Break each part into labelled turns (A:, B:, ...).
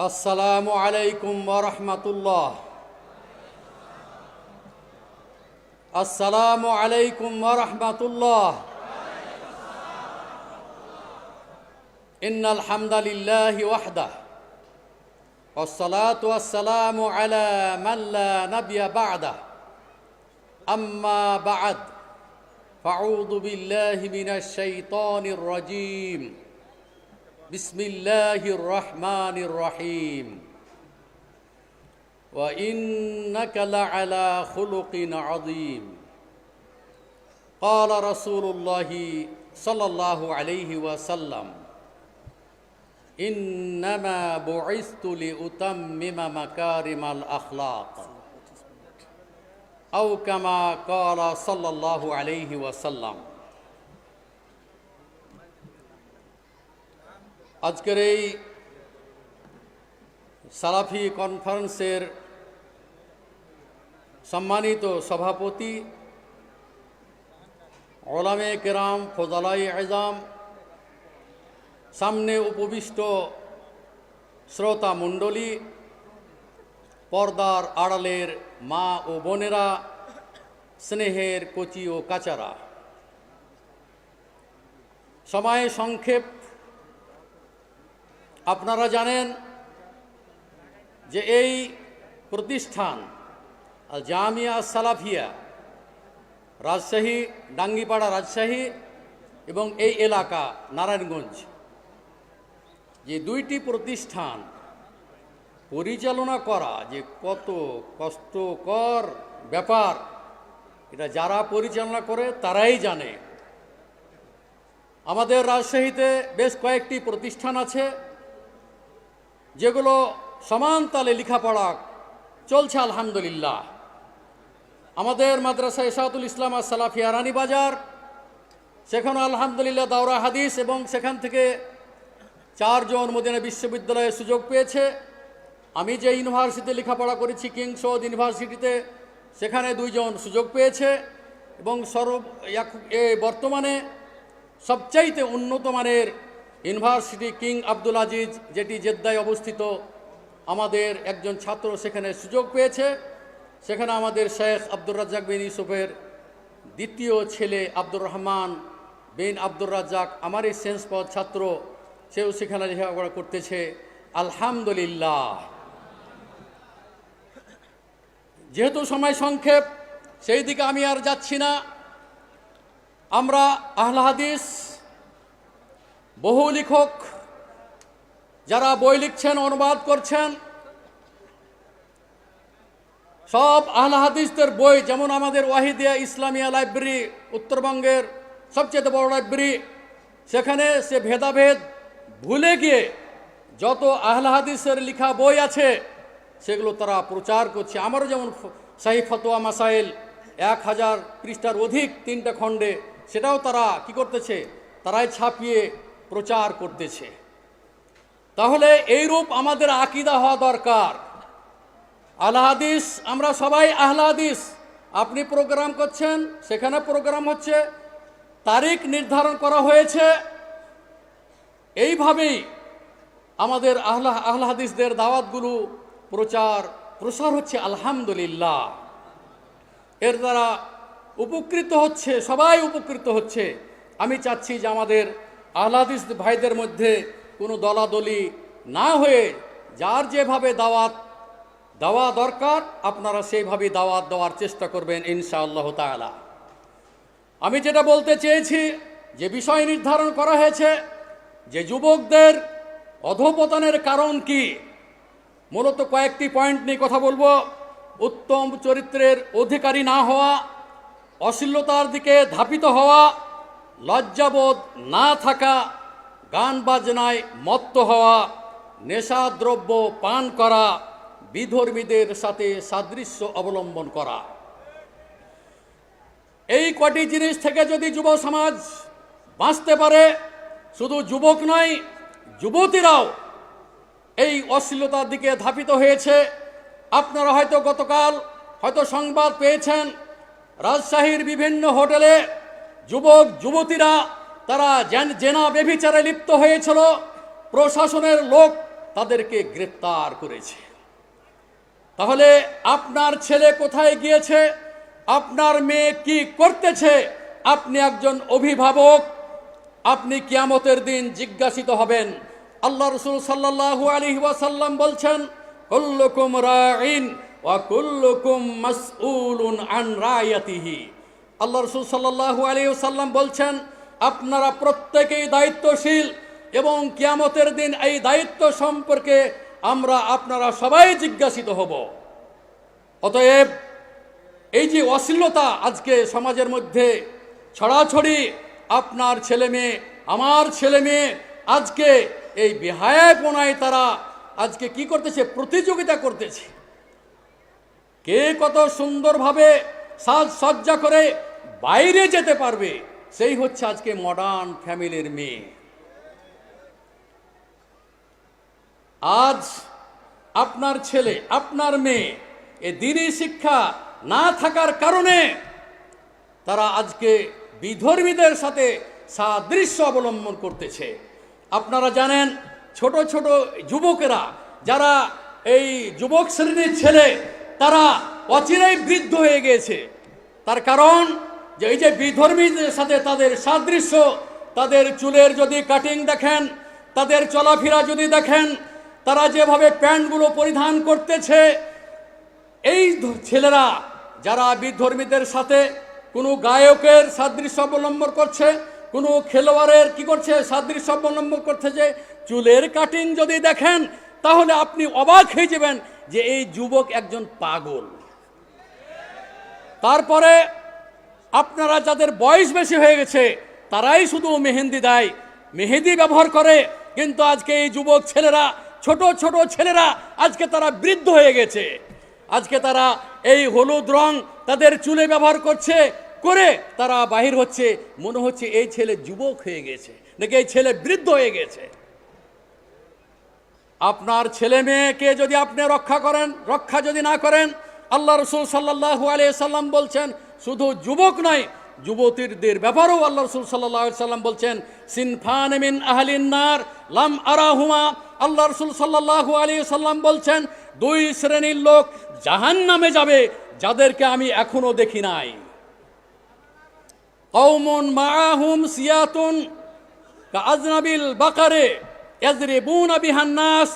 A: السلام عليكم ورحمة الله. السلام عليكم ورحمة الله. إن الحمد لله وحده. والصلاة والسلام على من لا نبي بعده. أما بعد فأعوذ بالله من الشيطان الرجيم. بسم الله الرحمن الرحيم وإنك لعلى خلق عظيم قال رسول الله صلى الله عليه وسلم إنما بعثت لأتمم مكارم الأخلاق أو كما قال صلى الله عليه وسلم আজকের এই সালাফি কনফারেন্সের সম্মানিত সভাপতি ওলামে কেরাম ফজালাই আজম সামনে উপবিষ্ট শ্রোতা মণ্ডলী, পর্দার আড়ালের মা ও বোনেরা, স্নেহের কচি ও কাচারা। সময় সংক্ষেপ আপনারা জানেন যে এই প্রতিষ্ঠান জামিয়া সালাফিয়া, রাজশাহী, ডাঙ্গিপাড়া রাজশাহী এবং এই এলাকা, নারায়ণগঞ্জ, যে দুইটি প্রতিষ্ঠান পরিচালনা করা, যে কত কষ্টকর ব্যাপার, এটা যারা পরিচালনা করে তারাই জানে। আমাদের রাজশাহীতে বেশ কয়েকটি প্রতিষ্ঠান আছে। যেগুলো সমান তালে লেখাপড়া চলছে আলহামদুলিল্লাহ। আমাদের মাদ্রাসা ইসাতুল ইসলাম আর সালাফিয়া রানীবাজার সেখানে আলহামদুলিল্লাহ দাওরা হাদিস এবং সেখান থেকে চারজন মদিনা বিশ্ববিদ্যালয়ে সুযোগ পেয়েছে। আমি যে ইউনিভার্সিটিতে লেখাপড়া করেছি কিংস ইউনিভার্সিটিতে, সেখানে দুইজন সুযোগ পেয়েছে এবং সর্ব বর্তমানে সবচাইতে উন্নত মানের ইউনিভার্সিটি কিং আব্দুল আজিজ, যেটি জেদ্দায় অবস্থিত, আমাদের একজন ছাত্র সেখানে সুযোগ পেয়েছে। সেখানে আমাদের শেখ আব্দুর রাজ্জাক বিন ইউসুফের দ্বিতীয় ছেলে আব্দুর রহমান বিন আব্দুর রাজ্জাক, আমারই সেন্সপদ ছাত্র, সেও সেখানে লেখাপড়া করতেছে। আলহামদুলিল্লাহ। যেহেতু সময় সংক্ষেপ, সেই দিকে আমি আর যাচ্ছি না। আমরা আহলা হাদিস বহু লেখক যারা বই লিখছেন, অনুবাদ করছেন, সব আহলা হাদিসদের বই, যেমন আমাদের ওয়াহিদিয়া ইসলামিয়া লাইব্রেরি, উত্তরবঙ্গের সবচেয়ে বড় লাইব্রেরি, সেখানে সে ভেদাভেদ ভুলে গিয়ে যত আহলা হাদিসের লেখা বই আছে, সেগুলো তারা প্রচার করছে। আমারও যেমন শাহী ফতোয়া মাসাইল, এক হাজার পৃষ্ঠার অধিক তিনটা খণ্ডে, সেটাও তারা কি করতেছে? তারাই ছাপিয়ে প্রচার করতেছে। তাহলে এইরূপ আমাদের আকিদা হওয়া দরকার। আল্লাহ হাদিস, আমরা সবাই আহলা হাদিস। আপনি প্রোগ্রাম করছেন, সেখানে প্রোগ্রাম হচ্ছে, তারিখ নির্ধারণ করা হয়েছে। এইভাবেই আমাদের আহলা আহলা হাদিসদের দাওয়াতগুলো প্রচার, প্রসার হচ্ছে আলহামদুলিল্লাহ। এর দ্বারা উপকৃত হচ্ছে, সবাই উপকৃত হচ্ছে। আমি চাচ্ছি যে আমাদের আহলাদিস ভাইদের মধ্যে কোনো দলাদলি না হয়ে যার যেভাবে দাওয়াত দেওয়া দরকার, আপনারা সেইভাবে দাওয়াত দেওয়ার চেষ্টা করবেন ইনশাআল্লাহ তাআলা। আমি যেটা বলতে চেয়েছি, যে বিষয় নির্ধারণ করা হয়েছে, যে যুবকদের অধপতনের কারণ কি, মূলত কয়েকটি পয়েন্ট নিয়ে কথা বলব। উত্তম চরিত্রের অধিকারী না হওয়া, অশ্লীলতার দিকে ধাপিত হওয়া লজ্জাবোধ না থাকা, গান বাজনায় মত্ত হওয়া, নেশাদ্রব্য পান করা, বিধর্মীদের সাথে সাদৃশ্য অবলম্বন করা। এই কটি জিনিস থেকে যদি যুব সমাজ বাঁচতে পারে, শুধু যুবক নয়, যুবতীরাও এই অশ্লীলতার দিকে ধাপিত হয়েছে। আপনারা হয়তো গতকাল হয়তো সংবাদ পেয়েছেন, রাজশাহীর বিভিন্ন হোটেলে যুবক, যুবতীরা, তারা জেন- বেভিচারে লিপ্ত হয়েছিল, প্রশাসনের লোক তাদেরকে গ্রেপ্তার করেছে। তাহলে আপনার ছেলে কোথায় গিয়েছে? আপনার মেয়ে কি করতেছে? আপনি একজন অভিভাবক, আপনি কিয়ামতের দিন জিজ্ঞাসিত হবেন। আল্লাহ রসুল সাল্লাল্লাহু আলাইহি ওয়াসাল্লাম বলছেন, কুল্লুকুম রাইন ওয়া কুল্লুকুম মাসউলুন আন রায়াতিহি আল্লাহ রসুল সাল্লাল্লাহু আলাইহি ওয়াসাল্লাম বলছেন, আপনারা প্রত্যেকেই দায়িত্বশীল এবং কিয়ামতের দিন এই দায়িত্ব সম্পর্কে আমরা আপনারা সবাই জিজ্ঞাসিত হব। অতএব এই যে অশ্লীলতা আজকে সমাজের মধ্যে ছড়াছড়ি, আপনার ছেলে মেয়ে, আমার ছেলে মেয়ে, আজকে এই বিহায়াপনায় তারা আজকে কি করতেছে? প্রতিযোগিতা করতেছে। কে কত সুন্দরভাবে সাজসজ্জা করে বাইরে যেতে পারবে। সেই হচ্ছে আজকে মডার্ন ফ্যামিলির মেয়ে। আজ আপনার ছেলে, আপনার মেয়ে, এ দিনই শিক্ষা না থাকার কারণে তারা আজকে বিধর্মীদের সাথে সাদৃশ্য অবলম্বন করতেছে। আপনারা জানেন, ছোট ছোট যুবকেরা, যারা এই যুবক শ্রেণির ছেলে, তারা অচিরেই বৃদ্ধ হয়ে গিয়েছে। তার কারণ যে এই যে বিধর্মীদের সাথে তাদের সাদৃশ্য, তাদের চুলের যদি কাটিং দেখেন, তাদের চলাফেরা যদি দেখেন, তারা যেভাবে প্যান্টগুলো পরিধান করতেছে, এই ছেলেরা যারা বিধর্মীদের সাথে কোনো গায়কের সাদৃশ্য অবলম্বন করছে, কোনো খেলোয়াড়ের কি করছে, সাদৃশ্য অবলম্বন করছে যে চুলের কাটিং যদি দেখেন, তাহলে আপনি অবাক হয়ে যাবেন যে এই যুবক একজন পাগল। তারপরে আপনারা যাদের বয়স বেশি হয়ে গেছে, তারাই শুধু মেহেন্দি দেয়। মেহেদি ব্যবহার করে, কিন্তু আজকে এই যুবক ছেলেরা, ছোট ছোট ছেলেরা, আজকে তারা বৃদ্ধ হয়ে গেছে। আজকে তারা এই হলুদ রং তাদের চুলে ব্যবহার করছে, করে তারা বাহির হচ্ছে। মনে হচ্ছে এই ছেলে যুবক হয়ে গেছে, নাকি এই ছেলে বৃদ্ধ হয়ে গেছে। আপনার ছেলে মেয়েকে যদি আপনি রক্ষা করেন, রক্ষা যদি না করেন, আল্লাহ রসুল সাল্লাহ আলিয়া সাল্লাম বলছেন শুধু যুবক নয়, যুবতীদের ব্যাপারেও আল্লাহ রসুল সাল্লাহ সাল্লাম বলছেন, সিনফান মিন আহলিন নার লাম আরাহুমা। আল্লাহ রসুল সাল্লাহ আলিয়া সাল্লাম বলছেন, দুই শ্রেণির লোক জাহান নামে যাবে, যাদেরকে আমি এখনও দেখি নাই। কৌমন মাহুম সিয়াতুন আজনাবিল বাকারে এজরিবুন বিহান্নাস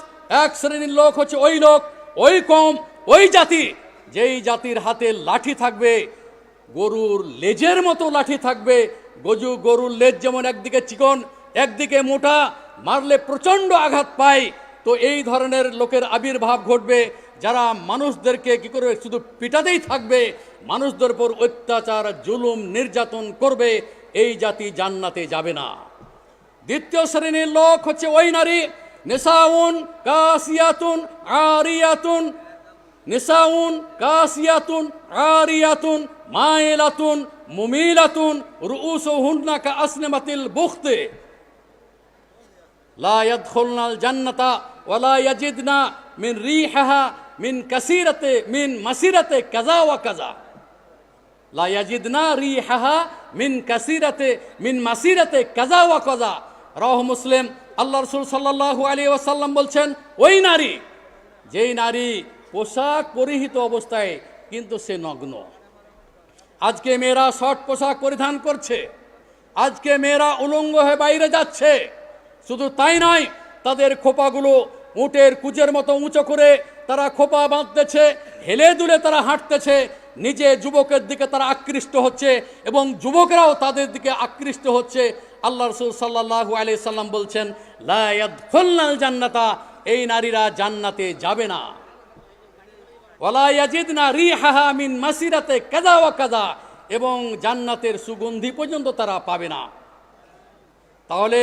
A: এক শ্রেণির লোক হচ্ছে ওই লোক, ওই কম ওই জাতি, যেই জাতির হাতে লাঠি থাকবে গরুর লেজের মতো লাঠি থাকবে। গজু গরুর লেজ যেমন একদিকে চিকন, একদিকে মোটা, মারলে প্রচণ্ড আঘাত পায়। তো এই ধরনের লোকের আবির্ভাব ঘটবে। যারা মানুষদেরকে কি করে শুধু পিটাতেই থাকবে, মানুষদের উপর অত্যাচার, জুলুম, নির্যাতন করবে, এই জাতি জান্নাতে যাবে না। দ্বিতীয় শ্রেণির লোক হচ্ছে ওই নারী। নেশাউন কাসিয়াতুন, আরিয়াতুন। নিসাউন, কাসিয়াতুন, আরিয়াতুন। মায়েলাতুন, মুমিলাতুন রুউসুহুন্না কা আসনামাতিল বুখতে। লা ইয়াদখুলনাল জান্নাতা ওয়ালা ইয়াজিদনা মিন রিহাহা মিন কাসিরাতে মিন মাসিরাতে কাজা ওয়া কাজা লা ইয়াজিদনা রিহাহা মিন কাসিরাতে মিন মাসিরাতে কাজা ওয়া কাজা রাহ মুসলিম, আল্লাহ রসুল সাল্লাল্লাহু আলাইহি ওয়াসাল্লাম বলছেন, ওই নারী, যেই নারী পোশাক পরিহিত অবস্থায় কিন্তু সে নগ্ন। আজকে মেয়েরা শর্ট পোশাক পরিধান করছে। আজকে মেয়েরা উলঙ্গ হয়ে বাইরে যাচ্ছে। শুধু তাই নয়, তাদের খোপাগুলো উটের কুচের মতো উঁচু করে তারা খোপা বাঁধতেছে, হেলে দুলে তারা হাঁটতেছে। নিজে যুবকের দিকে তারা আকৃষ্ট হচ্ছে এবং যুবকরাও তাদের দিকে আকৃষ্ট হচ্ছে। আল্লাহ রসুল সাল্লাহ আলি সাল্লাম বলছেন লায়াদ জান্নাতা এই নারীরা জান্নাতে যাবে না। মিন মাসিরাতে কাজা এবং জান্নাতের সুগন্ধি পর্যন্ত তারা পাবে না। তাহলে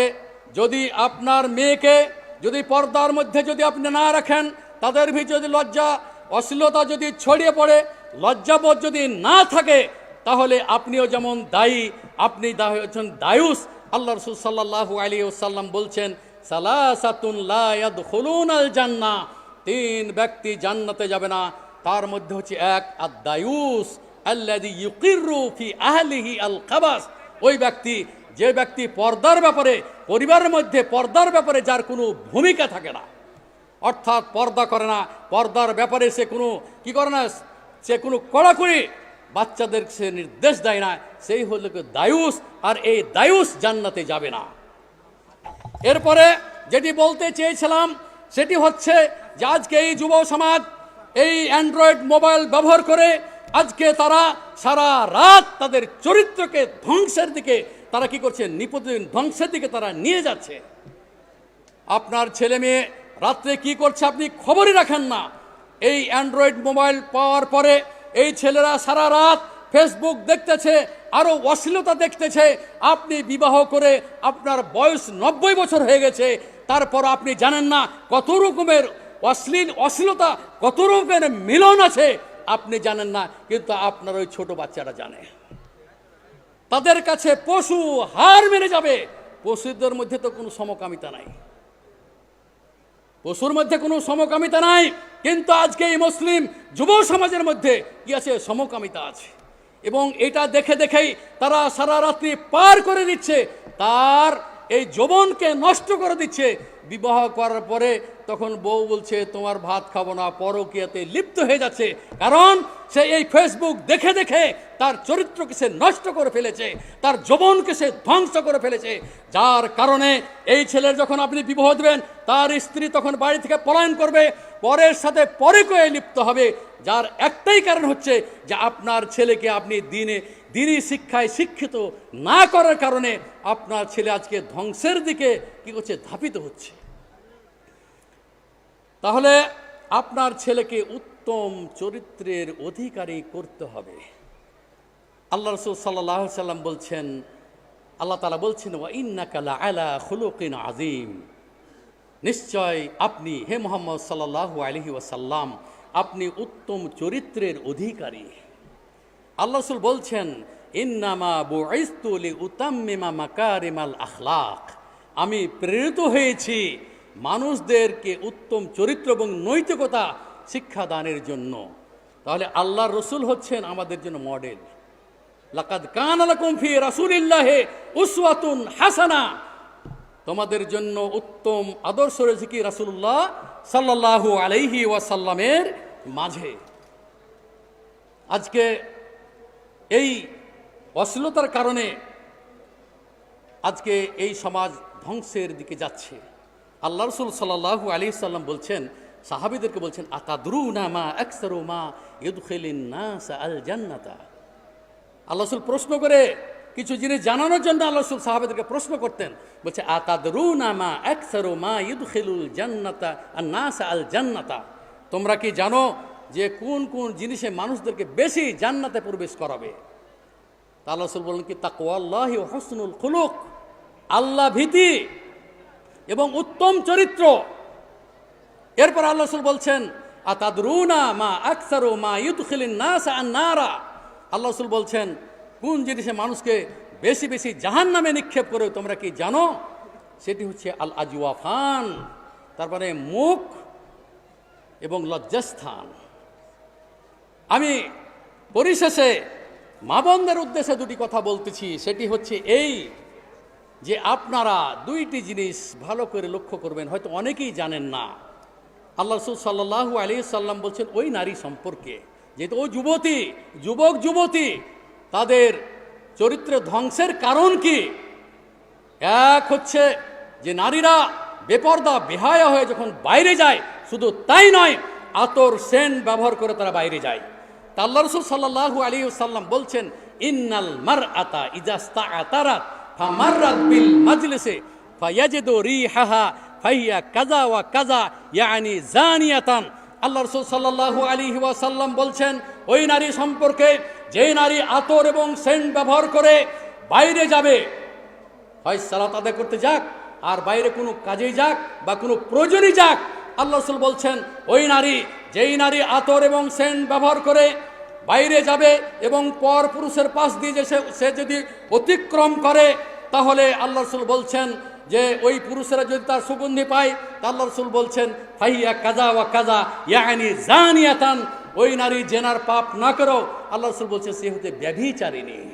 A: যদি আপনার মেয়েকে যদি পর্দার মধ্যে যদি আপনি না রাখেন, তাদের ভিতরে যদি লজ্জা, অশ্লীলতা যদি ছড়িয়ে পড়ে, লজ্জাবোধ যদি না থাকে, তাহলে আপনিও যেমন দায়ী, আপনি হচ্ছেন দায়ুস। আল্লাহ রসুল সাল্লাহু আলী সাল্লাম বলছেন, সালাসাতুন লা ইয়াদখুলুনাল তিন ব্যক্তি জান্নাতে যাবে না। তার মধ্যে হচ্ছে এক আদায়ুস আল্লাদি আল ওই ব্যক্তি, যে ব্যক্তি পর্দার ব্যাপারে, পরিবারের মধ্যে পর্দার ব্যাপারে যার কোনো ভূমিকা থাকে না। অর্থাৎ পর্দা করে না। পর্দার ব্যাপারে সে কোনো, কি করে না, সে কোনো কড়াকড়ি বাচ্চাদের সে নির্দেশ দেয় না। সেই হল দায়ুস, আর এই দায়ুস জান্নাতে যাবে না। এরপরে যেটি বলতে চেয়েছিলাম, সেটি হচ্ছে যে আজকে এই যুব সমাজ এই অ্যান্ড্রয়েড মোবাইল ব্যবহার করে আজকে তারা সারা রাত তাদের চরিত্রকে ধ্বংসের দিকে তারা কি করছে নিপদিন ধ্বংসের দিকে তারা নিয়ে যাচ্ছে। আপনার ছেলে মেয়ে রাত্রে কি করছে আপনি খবরই রাখেন না। এই অ্যান্ড্রয়েড মোবাইল পাওয়ার পরে এই ছেলেরা সারা রাত ফেসবুক দেখতেছে আরও অশ্লীলতা দেখতেছে। আপনি বিবাহ করে আপনার বয়স নব্বই বছর হয়ে গেছে, তারপর আপনি জানেন না কত রকমের অশ্লীল, অশ্লীলতা কত রকমের মিলন আছে, আপনি জানেন না, কিন্তু আপনার ওই ছোট বাচ্চারা জানে। তাদের কাছে পশু হার মেরে যাবে। পশুদের মধ্যে তো কোনো সমকামিতা নাই। পশুর মধ্যে কোনো সমকামিতা নাই, কিন্তু আজকে এই মুসলিম যুব সমাজের মধ্যে কি আছে? সমকামিতা আছে। এবং এটা দেখে দেখেই তারা সারা রাত্রি পার করে দিচ্ছে, তার এই যৌবনকে নষ্ট করে দিচ্ছে। বিবাহ করার পরে তখন বউ বলছে, তোমার ভাত খাব না, পরকিয়াতে লিপ্ত হয়ে যাচ্ছে। কারণ সে এই ফেসবুক দেখে দেখে তার চরিত্রকে সে নষ্ট করে ফেলেছে, তার যৌবনকে সে ধ্বংস করে ফেলেছে। যার কারণে এই ছেলের যখন আপনি বিবাহ দেবেন, তার স্ত্রী তখন বাড়ি থেকে পলায়ন করবে, পরের সাথে পরে কয়ে লিপ্ত হবে। যার একটাই কারণ হচ্ছে যে আপনার ছেলেকে আপনি দিনে, দিনই শিক্ষায় শিক্ষিত না করার কারণে আপনার ছেলে আজকে ধ্বংসের দিকে কি করছে, ধাপিত হচ্ছে। তাহলে আপনার ছেলেকে উত্তম চরিত্রের অধিকারী করতে হবে। আল্লাহ রসুল সাল্লাহ সাল্লাম বলছেন, আল্লাহ তালা বলছেন, ওয়া ইন্নাকালা আলা খুলুকিন আজিম নিশ্চয় আপনি, হে মোহাম্মদ সাল্লাহ আলহি ওয়াসাল্লাম, আপনি উত্তম চরিত্রের অধিকারী। আল্লাহ রসুল বলছেন, ইন্নামা বুইস্তুলি উতাম্মিমা মাকারিমাল আখলাক। আমি প্রেরিত হয়েছি মানুষদেরকে উত্তম চরিত্র এবং নৈতিকতা শিক্ষা দানের জন্য। তাহলে আল্লাহ রসুল হচ্ছেন আমাদের জন্য মডেল লাকাদ কান আলাকুম ফি রাসূলিল্লাহি উসওয়াতুন হাসানা। তোমাদের জন্য উত্তম আদর্শ রয়েছে কি রাসূলুল্লাহ সাল্লাল্লাহু আলাইহি ওয়াসাল্লামের মাঝে। আজকে এই অশ্লীলতার কারণে আজকে এই সমাজ ধ্বংসের দিকে যাচ্ছে। আল্লাহ রসুল সাল্লাহু আলী সাল্লাম বলছেন, সাহাবিদেরকে বলছেন আকাদরু না মা একসারু মা ইউদখিলিন নাস আল জান্নাতা আল্লাহ রসুল প্রশ্ন করে কিছু জিনিস জানানোর জন্য আল্লাহ রসুল সাহাবেদেরকে প্রশ্ন করতেন। বলছে আতাদরু না মা একসারু মা ইউদখিলুল জান্নাতা আর নাস আল জান্নাতা তোমরা কি জানো যে কোন কোন জিনিসে মানুষদেরকে বেশি জান্নাতে প্রবেশ করাবে? তা আল্লাহ রসুল বললেন কি, তাকওয়াল্লাহি ও হসনুল খুলুক। আল্লাহ ভীতি এবং উত্তম চরিত্র। এরপর আল্লাহ বলছেন, আতাদরুনা মা আকসারু মা ইউদখিলিন নাস আন নারা আল্লাহ রসুল বলছেন, কোন জিনিসে মানুষকে বেশি বেশি জাহান নামে নিক্ষেপ করে তোমরা কি জানো? সেটি হচ্ছে আল আজওয়াফান তারপরে মুখ এবং লজ্জাস্থান। আমি পরিশেষে মা বোনদের উদ্দেশ্যে দুটি কথা বলতেছি, সেটি হচ্ছে এই যে আপনারা দুইটি জিনিস ভালো করে লক্ষ্য করবেন, হয়তো অনেকেই জানেন না। আল্লাহ রসুল সাল্লাহু আলী সাল্লাম বলছেন, ওই নারী সম্পর্কে, যেহেতু ওই যুবতী, যুবক যুবতী, তাদের চরিত্র ধ্বংসের কারণ কি? এক হচ্ছে যে নারীরা বেপর্দা, বেহায়া হয়ে যখন বাইরে যায়, শুধু তাই নয়, আতর, সেন ব্যবহার করে তারা বাইরে যায়। তা আল্লাহ রসুল সাল্লাহু আলী সাল্লাম বলছেন, ইন্নাল মার আতা ইজাস্তা আতারাত ফামাররাত বিল মাজলিসে ফায়াজিদু রিহাহা ফাইয়া কাজা ওয়া কাজা ইয়ানি জানিয়াতান আল্লাহ রসুল সাল্লাহু আলী ওয়াসাল্লাম বলছেন, ওই নারী সম্পর্কে যেই নারী আতর এবং সেন্ট ব্যবহার করে বাইরে যাবে হয় সালাত আদায় করতে যাক, আর বাইরে কোনো কাজেই যাক বা কোনো প্রয়োজনই যাক। আল্লাহ রসুল বলছেন, ওই নারী, যেই নারী আতর এবং সেন্ট ব্যবহার করে বাইরে যাবে এবং পর পুরুষের পাশ দিয়ে যে সে- যদি অতিক্রম করে, তাহলে আল্লাহ রসুল বলছেন যে ওই পুরুষেরা যদি তার সুগন্ধি পায়, তা আল্লাহ রসুল বলছেন, ফাইয়া কাজা ওয়া কাজা, ইয়ানি জানিয়াতান, ওই নারী জেনার পাপ না করেও আল্লাহ রসুল বলছেন, সে হতে ব্যভিচারিণী।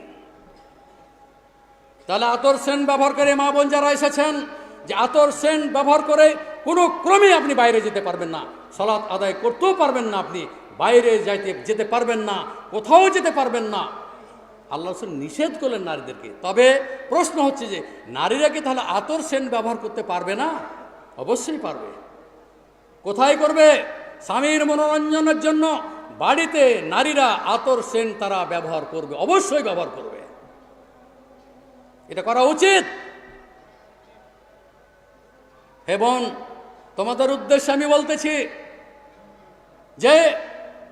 A: তাহলে আতর সেন্ট ব্যবহার করে মা বোন যারা এসেছেন, যে আতর সেন্ট ব্যবহার করে কোনো ক্রমে আপনি বাইরে যেতে পারবেন না। সলাৎ আদায় করতেও পারবেন না আপনি। বাইরে যাইতে যেতে পারবেন না, কোথাও যেতে পারবেন না। আল্লাহ রসুল নিষেধ করলেন নারীদেরকে। তবে প্রশ্ন হচ্ছে যে, নারীরা কি তাহলে আতর সেন্ট ব্যবহার করতে পারবে না? অবশ্যই পারবে। কোথায় করবে? স্বামীর মনোরঞ্জনের জন্য বাড়িতে নারীরা আতর সেন্ট তারা ব্যবহার করবে, অবশ্যই ব্যবহার করবে। এটা করা উচিত। এবং তোমাদের উদ্দেশ্যে আমি বলতেছি যে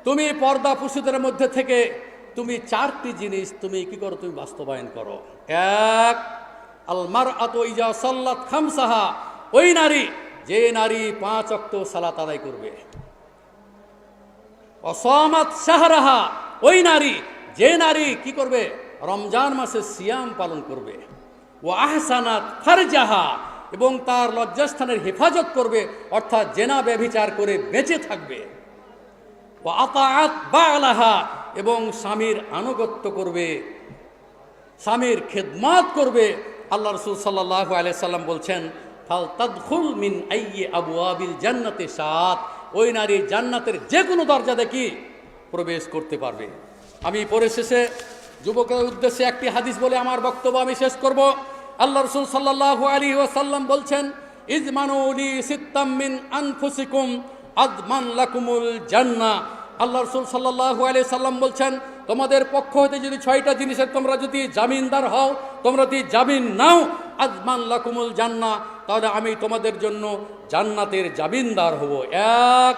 A: তুমি পর্দা পুরুষদের মধ্যে থেকে তুমি চারটি জিনিস তুমি কি করো? তুমি বাস্তবায়ন করো। এক আলমার আত ইজা সাল্লাত খামসাহা। ওই নারী, যে নারী পাঁচ অক্ত সালাত আদায় করবে। অসমাত শাহরাহা। ওই নারী, যে নারী কি করবে? রমজান মাসে সিয়াম পালন করবে। ও আহসানাত ফারজাহা। এবং তার লজ্জাস্থানের হেফাজত করবে, অর্থাৎ জেনা ব্যভিচার করে বেঁচে থাকবে। ও আতাআত বালাহা, এবং স্বামীর আনুগত্য করবে, স্বামীর খেদমাত করবে। আল্লাহ রসুল সাল্লাহ আলিয়া সাল্লাম বলছেন, ফাল তাদখুল মিন আইয়ে আবু আবিল জান্নাতে সাত ওই নারী জান্নাতের যে কোনো দরজা দেখি প্রবেশ করতে পারবে। আমি পরে শেষে যুবকের উদ্দেশ্যে একটি হাদিস বলে আমার বক্তব্য আমি শেষ করব। আল্লাহ রসুল সাল্লাহ আলী ওয়াসাল্লাম বলছেন ইজমানুলি সিত্তাম মিন আনফুসিকুম, আদমান লাকুমুল জান্না আল্লাহ রসুল সাল্লাহ আলি সাল্লাম বলছেন, তোমাদের পক্ষ হতে যদি ছয়টা জিনিসের তোমরা যদি জামিনদার হও, তোমরা যদি জামিন নাও, আজমান লাকুমুল জান্না তাহলে আমি তোমাদের জন্য জান্নাতের জামিনদার হব। এক,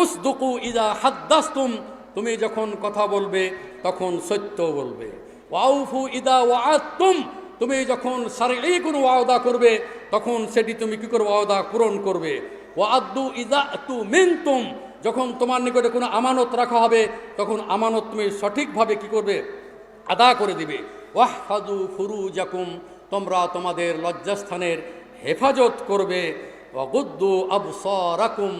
A: উসদুকু ইদা হাদ্দাস্তুম তুমি যখন কথা বলবে, তখন সত্য বলবে। ওয়াউফু ইদা ওয়াতুম তুমি যখন সারি কোনো ওয়াদা করবে, তখন সেটি তুমি কি করবে? ওয়াদা পূরণ করবে। ও আদু ইদা তু মিনতুম যখন তোমার নিকটে কোনো আমানত রাখা হবে, তখন আমানত তুমি সঠিকভাবে কি করবে? আদা করে দিবে। ওয়াহাদু ফুরু জাকুম তোমরা তোমাদের লজ্জাস্থানের হেফাজত করবে। অগুদ্দু আবসরাকুম,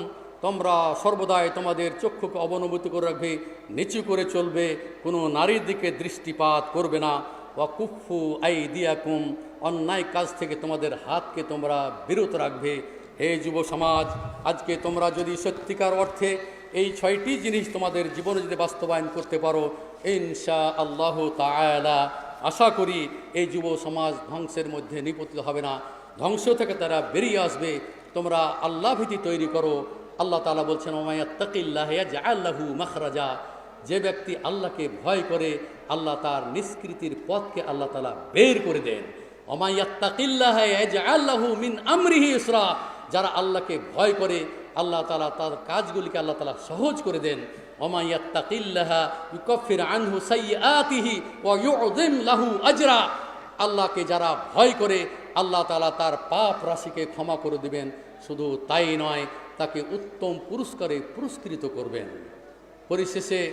A: তোমরা সর্বদাই তোমাদের চক্ষুকে অবনমিত করে রাখবে, নিচু করে চলবে, কোনো নারীর দিকে দৃষ্টিপাত করবে না। ওয়াকুফু আই দিয়াকুম অন্যায় কাজ থেকে তোমাদের হাতকে তোমরা বিরত রাখবে। হে যুব সমাজ, আজকে তোমরা যদি সত্যিকার অর্থে এই ছয়টি জিনিস তোমাদের জীবনে যদি বাস্তবায়ন করতে পারো ইনশা আল্লাহ তাআলা আশা করি এই যুব সমাজ ধ্বংসের মধ্যে নিপতিত হবে না। ধ্বংস থেকে তারা বেরিয়ে আসবে। তোমরা আল্লাহ ভীতি তৈরি করো। আল্লাহ তালা বলছেন ওমায়াত্তাকিল্লাহ আল্লাহু মাখরাজা। যে ব্যক্তি আল্লাহকে ভয় করে, আল্লাহ তার নিষ্কৃতির পথকে আল্লাহ তালা বের করে দেন। অমায়াত্তাকিল্লাহ আল্লাহু মিন আমরিহি ইসরা। যারা আল্লাহকে ভয় করে, আল্লাহ তালা তার কাজগুলিকে আল্লাহ তালা সহজ করে দেন। ওয়া আজরা। আল্লাহকে যারা ভয় করে, আল্লাহ তালা তার পাপ রাশিকে ক্ষমা করে দিবেন। শুধু তাই নয়, তাকে উত্তম পুরস্কারে পুরস্কৃত করবেন। পরিশেষে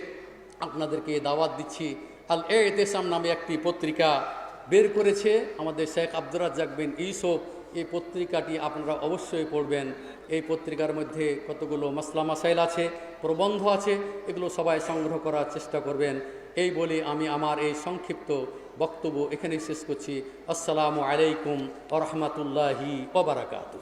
A: আপনাদেরকে দাওয়াত দিচ্ছি আল এতেসাম নামে একটি পত্রিকা বের করেছে আমাদের শেখ আব্দুর রাজ্জাক বিন ইউসুফ। এই পত্রিকাটি আপনারা অবশ্যই পড়বেন। এই পত্রিকার মধ্যে কতগুলো মাসলা মাসাইল আছে, প্রবন্ধ আছে, এগুলো সবাই সংগ্রহ করার চেষ্টা করবেন। এই বলে আমি আমার এই সংক্ষিপ্ত বক্তব্য এখানেই শেষ করছি। আসসালামু আলাইকুম আ রহমতুল্লাহি ওবরাকাতু